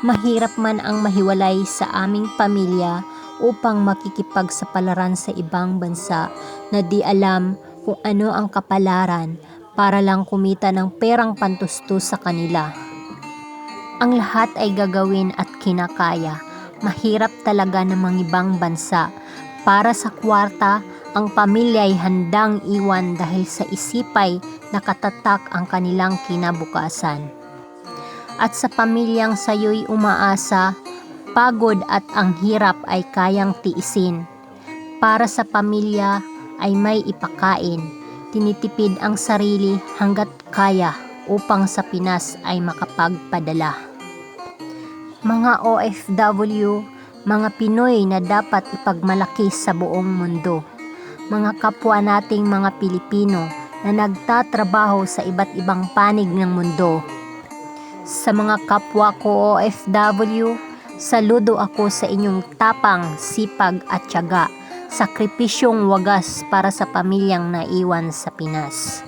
Mahirap man ang mahiwalay sa aming pamilya upang makikipagsapalaran sa ibang bansa na di alam kung ano ang kapalaran para lang kumita ng perang pantustos sa kanila. Ang lahat ay gagawin at kinakaya. Mahirap talaga ng mga ibang bansa. Para sa kwarta, ang pamilya ay handang iwan dahil sa isipay nakatatak ang kanilang kinabukasan. At sa pamilyang sayo'y umaasa, pagod at ang hirap ay kayang tiisin. Para sa pamilya ay may ipakain, tinitipid ang sarili hanggat kaya upang sa Pinas ay makapagpadala. Mga OFW, mga Pinoy na dapat ipagmalaki sa buong mundo. Mga kapwa nating mga Pilipino na nagtatrabaho sa iba't ibang panig ng mundo. Sa mga kapwa ko OFW, saludo ako sa inyong tapang, sipag at tiyaga, sakripisyong wagas para sa pamilyang naiwan sa Pinas.